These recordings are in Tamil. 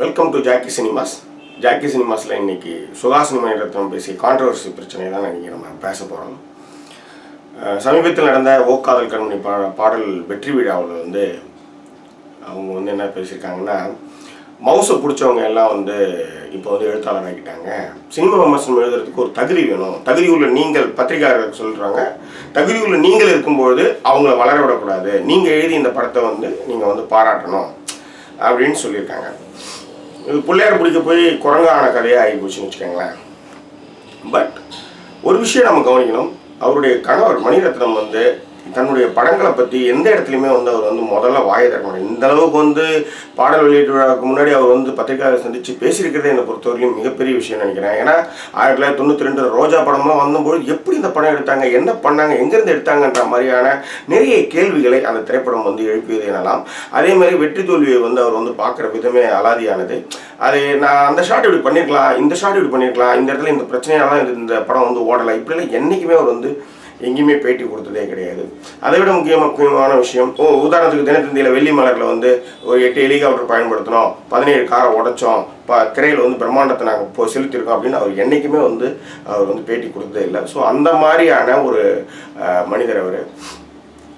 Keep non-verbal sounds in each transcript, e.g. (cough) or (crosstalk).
Welcome to Jackie cinemas Jackie சினிமாஸில் இன்றைக்கி சுகாசினி மணிரத்னம் பேசிய கான்ட்ரவர்சி பிரச்சனை தான் இன்றைக்கி நம்ம பேச போகிறோம் சமீபத்தில் நடந்த ஓக்காதல் கண்மணி பா பாடல் வெற்றி விழாவில் வந்து அவங்க வந்து என்ன பேசியிருக்காங்கன்னா மவுஸை பிடிச்சவங்க எல்லாம் வந்து இப்போ வந்து எழுத்தாளர் ஆகிட்டாங்க சினிமா விமர்சனம் எழுதுறதுக்கு ஒரு தகுதி வேணும். தகுதி உள்ள நீங்கள் பத்திரிகையாளர்கள் சொல்கிறாங்க தகுதி உள்ள நீங்கள் இருக்கும்பொழுது அவங்கள வளர விடக்கூடாது. நீங்கள் எழுதி இந்த படத்தை வந்து நீங்கள் வந்து பாராட்டணும் அப்படின்னு சொல்லியிருக்காங்க. இது பிள்ளையார் பிடிக்க போய் குரங்கான கதையாக ஆகி போச்சுன்னு வச்சுக்கோங்களேன். பட் ஒரு விஷயம் நம்ம கவனிக்கணும். அவருடைய கணவர் மணிரத்னம் வந்து தன்னுடைய படங்களை பற்றி எந்த இடத்துலையுமே வந்து அவர் வந்து முதல்ல வாயை திறக்க இந்த அளவுக்கு வந்து பாடல் வெளியீட்டு விழாவுக்கு முன்னாடி அவர் வந்து பத்திரிகையாளர் சந்தித்து பேசியிருக்கிறதே என்னை பொறுத்தவரையிலும் மிகப்பெரிய விஷயம் நினைக்கிறேன். ஏன்னா ஆயிரத்தி தொள்ளாயிரத்தி தொண்ணூற்றி ரெண்டு ரோஜா படம்லாம் வந்தபோது எப்படி இந்த படம் எடுத்தாங்க என்ன பண்ணாங்க எங்கேருந்து எடுத்தாங்கன்ற மாதிரியான நிறைய கேள்விகளை அந்த திரைப்படம் வந்து எழுப்பியது எனலாம். அதே மாதிரி வெற்றி தோல்வியை வந்து அவர் வந்து பார்க்குற விதமே அலாதியானது. அது நான் அந்த ஷாட் இப்படி பண்ணியிருக்கலாம் இந்த ஷாட் இப்படி பண்ணியிருக்கலாம் இந்த இடத்துல இந்த பிரச்சனையால இது இந்த படம் வந்து ஓடலை இப்படிலாம் என்றைக்குமே அவர் வந்து எங்கேயுமே பேட்டி கொடுத்ததே கிடையாது. அதை விட முக்கிய முக்கியமான விஷயம் ஓ உதாரணத்துக்கு தினத்தந்தியில் வெள்ளி மலரில் வந்து ஒரு எட்டு ஹெலிகாப்டர் பயன்படுத்தினோம். பதினேழு காரை உடைச்சோம். ப திரையில் வந்து பிரம்மாண்டத்தை நாங்கள் இப்போ செலுத்தியிருக்கோம் அப்படின்னு அவர் என்றைக்குமே வந்து அவர் வந்து பேட்டி கொடுத்ததே இல்லை. ஸோ அந்த மாதிரியான ஒரு மனிதர் அவர்.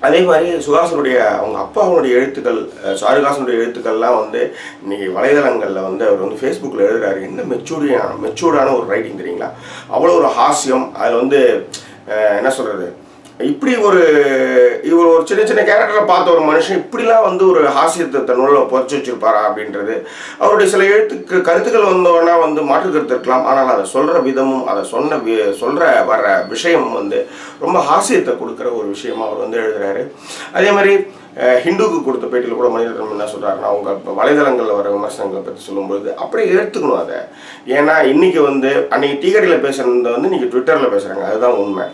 அதே மாதிரி சுகாசனுடைய அவங்க அப்பாவுடைய எழுத்துக்கள் அஹ், சாருகாசனுடைய எழுத்துக்கள்லாம் வந்து இன்னைக்கு வலைதளங்களில் வந்து அவர் வந்து ஃபேஸ்புக்கில் எழுதுறாரு. என்ன மெச்சூரியான மெச்சூர்டான ஒரு ரைட்டிங் தெரியுங்களா? அவ்வளோ ஒரு ஹாஸ்யம் அதில் வந்து என்ன சொல்கிறது இப்படி ஒரு இவர் ஒரு சின்ன சின்ன கேரக்டரில் பார்த்த ஒரு மனுஷன் இப்படிலாம் வந்து ஒரு ஹாஸ்யத்தை தன்னோட புதைச்சி வச்சிருப்பாரா அப்படின்றது அவருடைய சில எழுத்துக்கு கருத்துக்கள் வந்தோன்னா வந்து மாற்று கருத்து இருக்கலாம். ஆனால் அதை சொல்கிற விதமும் அதை சொன்ன வி சொல்கிற வர்ற விஷயம் வந்து ரொம்ப ஹாஸ்யத்தை கொடுக்குற ஒரு விஷயமா அவர் வந்து எழுதுகிறாரு அதே மாதிரி ஹிந்துக்கு கொடுத்த பேட்டியில் கூட மனிதர்கள் என்ன சொல்கிறாருன்னா அவங்க வலைதளங்களில் வர விமர்சனங்களை பற்றி சொல்லும்பொழுது அப்படியே எடுத்துக்கணும் அதை. ஏன்னா இன்னைக்கு வந்து அன்றைக்கி டீ கடையில் வந்து இன்றைக்கி ட்விட்டரில் பேசுகிறாங்க அதுதான் உண்மை.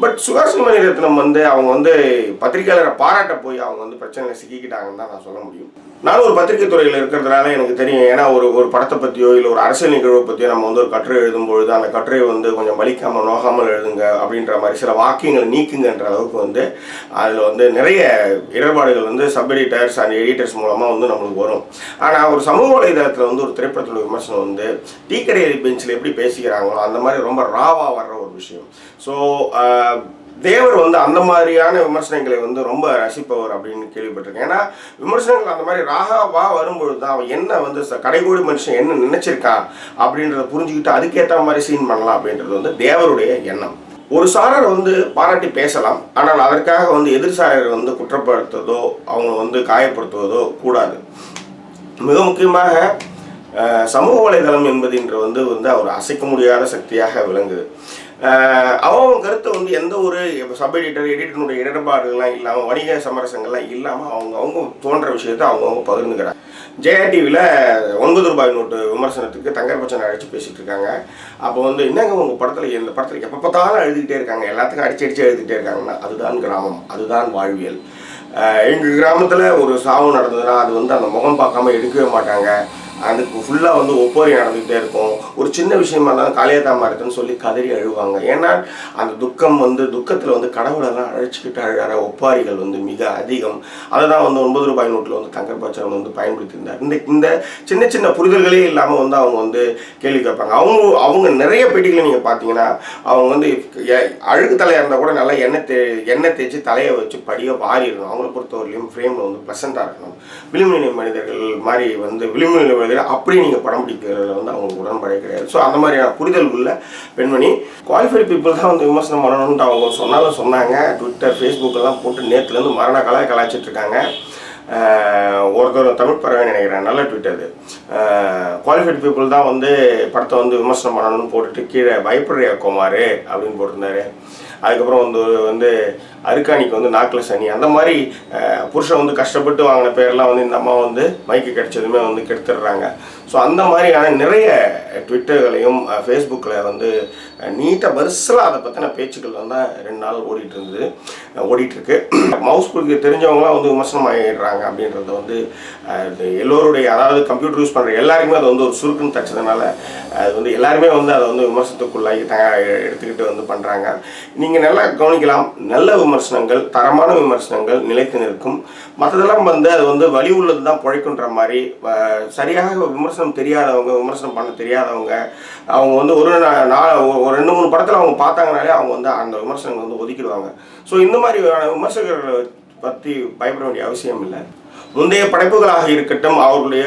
பட் சுகாசினி மணிரத்னம் வந்து அவங்க வந்து பத்திரிகையாளரை பாராட்ட போய் அவங்க வந்து பிரச்சனையில் சிக்கிக்கிட்டாங்கன்னு தான் நான் சொல்ல முடியும். நானும் ஒரு பத்திரிகை துறையில் இருக்கிறதுனால எனக்கு தெரியும். ஏன்னா ஒரு ஒரு படத்தை பற்றியோ இல்லை ஒரு அரசியல் நிகழ்வை பற்றியோ நம்ம வந்து ஒரு கட்டுரை எழுதும்பொழுது அந்த கட்டுரையை வந்து கொஞ்சம் வலிக்காமல் நோகாமல் எழுதுங்க அப்படின்ற மாதிரி சில வாக்கியங்களை நீக்குங்கன்ற அளவுக்கு வந்து அதில் வந்து நிறைய இடர்பாடுகள் வந்து சப் எடிட்டர்ஸ் அண்ட் எடிட்டர்ஸ் மூலமாக வந்து நம்மளுக்கு வரும். ஆனால் ஒரு சமூக வலைதளத்தில் வந்து ஒரு திரைப்படத்தோட விமர்சனம் வந்து டீக்கடை பெஞ்சில் எப்படி பேசிக்கிறாங்களோ அந்த மாதிரி ரொம்ப ராவாக வர்ற ஒரு விஷயம். ஸோ தேவர் வந்து அந்த மாதிரியான விமர்சனங்களை வந்து ரொம்ப ரசிப்பவர் அப்படின்னு கேள்விப்பட்டிருக்கேன். ஏன்னா விமர்சனங்கள் அந்த மாதிரி ராகாவா வரும்பொழுது தான் அவன் என்ன வந்து ச- கடைகோடி மனுஷன் என்ன நினைச்சிருக்கான் அப்படின்றத புரிஞ்சுக்கிட்டு அதுக்கேற்ற மாதிரி சீன் பண்ணலாம் அப்படின்றது வந்து தேவருடைய எண்ணம். ஒரு சாரர் வந்து பாராட்டி பேசலாம். ஆனால் அதற்காக வந்து எதிர்சாரரை வந்து குற்றப்படுத்துவதோ அவங்க வந்து காயப்படுத்துவதோ கூடாது. மிக முக்கியமாக சமூக வலைதளம் என்பதுன்ற வந்து வந்து அவர் அசைக்க முடியாத சக்தியாக விளங்குது. அவங்க கருத்தை வந்து எந்த ஒரு சப் எடிட்டர் எடிட்டருடைய இடர்பாடுகள்லாம் இல்லாமல் வணிக சமரசங்கள்லாம் இல்லாமல் அவங்க அவங்க தோன்ற விஷயத்தை அவங்கவுங்க பகிர்ந்துக்கிறாங்க. ஜெயா டிவியில் ஒன்பது ரூபாய் நோட்டு விமர்சனத்துக்கு தங்கர் பச்சன் அழைச்சி பேசிகிட்டு இருக்காங்க. அப்போ வந்து என்னங்க உங்கள் படத்தில் இந்த படத்தில் எப்போ பார்த்தாலும் எழுதிக்கிட்டே இருக்காங்க. எல்லாத்துக்கும் அடிச்சு அடிச்சு எழுதிக்கிட்டே இருக்காங்கன்னா அதுதான் கிராமம் அதுதான் வாழ்வியல். எங்கள் கிராமத்தில் ஒரு சாவு நடந்ததுன்னா அது வந்து அந்த முகம் பார்க்காம எடுக்கவே மாட்டாங்க. அதுக்கு ஃபுல்லாக வந்து ஒப்போரி நடந்துக்கிட்டே இருக்கும். ஒரு சின்ன விஷயமா இருந்தாலும் காளியதாமா இருக்குன்னு சொல்லி கதறி அழுவாங்க. ஏன்னா அந்த துக்கம் வந்து துக்கத்தில் வந்து கடவுளெல்லாம் அழைச்சிக்கிட்டு அழகிற ஒப்பாரிகள் வந்து மிக அதிகம். அதை தான் வந்து ஒன்பது ரூபாய் நோட்டில் வந்து தங்கர் பச்சன் வந்து பயன்படுத்தியிருந்தார். இந்த இந்த சின்ன சின்ன புரிதல்களே இல்லாமல் வந்து அவங்க வந்து கேள்வி கேட்பாங்க. அவங்க அவங்க நிறைய பேட்டிகளை நீங்கள் பார்த்தீங்கன்னா அவங்க வந்து எ- அழுக்கு தலையாக இருந்தால் கூட நல்லா எண்ணெய் தே எண்ணெய் தேய்ச்சி தலையை வச்சு படியாக வாரிடணும். அவங்கள பொறுத்தவரையிலையும் ஃப்ரேமில் வந்து ப்ளசண்ட்டாக இருக்கணும். விளிம்புநிலை மனிதர்கள் மாதிரி வந்து விளிம்புநிலை மனிதர்கள் அப்படியே நீங்கள் படம் பிடிக்கிறதுல வந்து அவங்களுக்கு உடன்பாடே கிடையாது. ஸோ அந்த மாதிரியான புரிதல் உள்ள பெண்மணி குவாலிஃபைடு பீப்புள் தான் வந்து விமர்சனம் பண்ணணும்னு அவங்க சொன்னாலும் சொன்னாங்க. ட்விட்டர் ஃபேஸ்புக்கெல்லாம் போட்டு நேற்றுலேருந்து மரண கலாய் கலாய்ச்சிட்டு இருக்காங்க. ஒருத்தர் தமிழ் பறவை நினைக்கிறேன். நல்ல ட்வீட் அது. குவாலிஃபைட் பீப்புள் தான் வந்து படத்தை வந்து விமர்சனம் பண்ணணும்னு போட்டுட்டு கீழே பயப்படுறியா குமார் அப்படின்னு போட்டிருந்தாரு. அதுக்கப்புறம் வந்து வந்து அருக்காணிக்கு வந்து நாக்கில் சனி அந்த மாதிரி புருஷன் வந்து கஷ்டப்பட்டு வாங்கின பேர்லாம் வந்து இந்த அம்மா வந்து மைக்கு கிடைச்சதுமே வந்து கெடுத்துடுறாங்க. ஸோ அந்த மாதிரியான நிறைய ட்விட்டர்களையும் ஃபேஸ்புக்கில் வந்து நீட்டாக வரிசலாக அதை பற்றின பேச்சுக்கள் வந்து ரெண்டு நாள் ஓடிட்டு இருந்தது. ஓடிட்டுருக்கு மவுஸ் (clears throat) புக்கு தெரிஞ்சவங்களாம் வந்து விமர்சனம் ஆகிடுறாங்க அப்படின்றத வந்து எல்லோருடைய அதாவது கம்ப்யூட்டர் யூஸ் பண்ணுற எல்லாருமே அது வந்து ஒரு சுருக்குன்னு தச்சதுனால அது வந்து எல்லாருமே வந்து அதை வந்து விமர்சனத்துக்குள்ளாகி த எடுத்துக்கிட்டு வந்து பண்ணுறாங்க நீங்கள் நல்லா கவனிக்கலாம் நல்ல விமர்சனங்கள் தரமான விமர்சனங்கள் நிலைத்து நிற்கும். மற்றதெல்லாம் வந்து அது வந்து வழி உள்ளது தான் பிழைக்குன்ற மாதிரி சரியாக விமர்சனம் தெரியாதவங்க விமர்சனம் பண்ண தெரியாதவங்க அவங்க வந்து ஒரு நாள் ஒரு ரெண்டு மூணு படத்தில் அவங்க பார்த்தாங்கனாலே அவங்க வந்து அந்த விமர்சனங்கள் வந்து ஒதுக்கிடுவாங்க. ஸோ இந்த மாதிரியான விமர்சகர்களை பற்றி பயப்பட வேண்டிய அவசியம் இல்லை. முந்தைய படைப்புகளாக இருக்கட்டும் அவர்களுடைய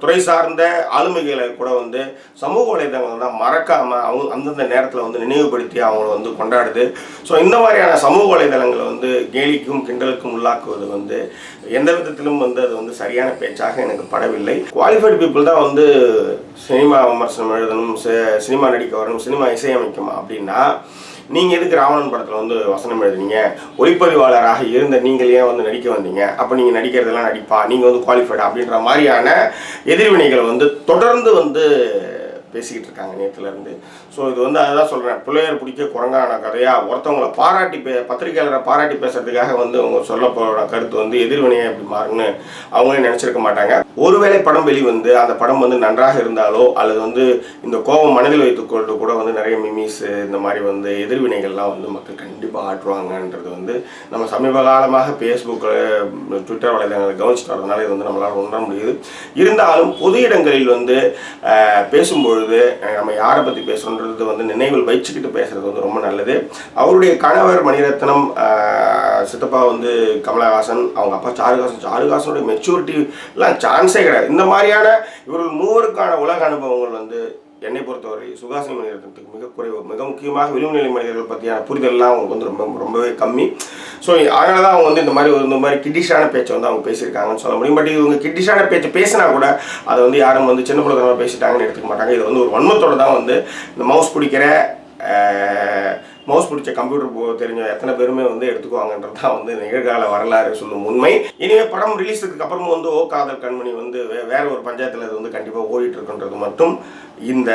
துறை சார்ந்த ஆளுமைகளை கூட வந்து சமூக வலைதளங்கள் தான் மறக்காம அவங்க அந்தந்த நேரத்தில் வந்து நினைவுபடுத்தி அவங்கள வந்து கொண்டாடுது. ஸோ இந்த மாதிரியான சமூக வலைதளங்களை வந்து கேலிக்கும் கிண்டலுக்கும் உள்ளாக்குவது வந்து எந்த விதத்திலும் வந்து அது வந்து சரியான பேச்சாக எனக்கு படவில்லை. குவாலிஃபைடு பீப்புள் தான் வந்து சினிமா விமர்சனம் எழுதணும் சினிமா நடிக்க வரணும் சினிமா இசையமைக்கணும் அப்படின்னா நீங்கள் எதுக்கு ராவணன் படத்தில் வந்து வசனம் எழுதுனீங்க? ஒளிப்பதிவாளராக இருந்த நீங்கள் ஏன் வந்து நடிக்க வந்தீங்க? அப்போ நீங்கள் நடிக்கிறதெல்லாம் நடிப்பா? நீங்கள் வந்து குவாலிஃபைடு அப்படின்ற மாதிரியான எதிர்வினைகளை வந்து தொடர்ந்து வந்து பேசிக்கிட்டு இருக்காங்க நேற்றுலேருந்து ஸோ இது வந்து அதுதான் சொல்கிறேன் பிள்ளையர் பிடிக்க குரங்கான கதையாக ஒருத்தவங்களை பாராட்டி பே பத்திரிகையாளரை பாராட்டி பேசுறதுக்காக வந்து அவங்க சொல்ல போகிற கருத்து வந்து எதிர்வினையை எப்படி மாறுன்னு அவங்களே நினச்சிருக்க மாட்டாங்க. ஒருவேளை படம் வெளிவந்து அந்த படம் வந்து நன்றாக இருந்தாலோ அல்லது வந்து இந்த கோபம் மனதில் வைத்துக்கொண்டு கூட வந்து நிறைய மிமிஸ் இந்த மாதிரி வந்து எதிர்வினைகள்லாம் வந்து மக்கள் கண்டிப்பாக ஆற்றுவாங்கன்றது வந்து நம்ம சமீப காலமாக ஃபேஸ்புக்கில் ட்விட்டர் வலைதளங்களை கவனிச்சுட்டு வரதுனால இது வந்து நம்மளால் உணர முடியுது. இருந்தாலும் பொது இடங்களில் வந்து பேசும்பொழுது அஹ், நம்ம யாரை பற்றி பேசுகிறோன்றது வந்து நினைவில் வச்சுக்கிட்டு பேசுறது வந்து ரொம்ப நல்லது. அவருடைய கணவர் மணிரத்னம் சித்தப்பா வந்து கமலஹாசன் அவங்க அப்பா சாருகாசன் சாருகாசனுடைய மெச்சூரிட்டி எல்லாம் சான்ஸே கிடையாது. இந்த மாதிரியான இவர்கள் மூவருக்கான உலக அனுபவங்கள் வந்து என்னை பொறுத்தவரை சுகாசினி மனிதத்துக்கு மிக குறைவு மிக முக்கியமாக விளிம்புநிலை மனிதர்கள் பற்றியான புரிதல்லாம் அவங்களுக்கு வந்து ரொம்ப ரொம்பவே கம்மி. ஸோ அதனால தான் அவங்க வந்து இந்த மாதிரி ஒரு இந்த மாதிரி கிட்டிஷான பேச்சை வந்து அவங்க பேசியிருக்காங்கன்னு சொல்ல முடியும். பட் இவங்க கிட்டிஷான பேச்சு பேசினா கூட அதை வந்து யாரும் வந்து சின்ன பிள்ளைத்தனமாக பேசிட்டாங்கன்னு எடுத்துக்க மாட்டாங்க. இது வந்து ஒரு வன்மத்தோட தான் வந்து இந்த மவுஸ் பிடிக்கிற மவுஸ் பிடிச்ச கம்ப்யூட்டர் போ தெரிஞ்ச எத்தனை பேருமே வந்து எடுத்துக்குவாங்கன்றது தான் வந்து நிகழ்கால வரலாறு சொல்லும் உண்மை. இனிமே படம் ரிலீஸுக்கு அப்புறமும் வந்து ஓ காதல் கண்மணி வந்து வே- வேற ஒரு பஞ்சாயத்தில் அது வந்து கண்டிப்பாக ஓடிட்டு இருக்குன்றது மட்டும் இந்த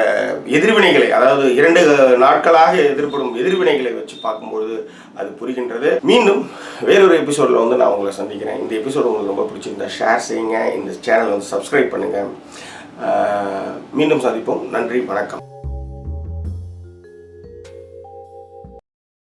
எதிர்வினைகளை அதாவது இரண்டு நாட்களாக எதிர்படும் எதிர்வினைகளை வச்சு பார்க்கும்பொழுது அது புரிகின்றது. மீண்டும் வேறொரு எபிசோடில் வந்து நான் உங்களை சந்திக்கிறேன். இந்த எபிசோடு உங்களுக்கு ரொம்ப பிடிச்சிருந்தா ஷேர் செய்யுங்க. இந்த சேனல் வந்து சப்ஸ்கிரைப் பண்ணுங்கள் மீண்டும் சந்திப்போம். நன்றி. வணக்கம்.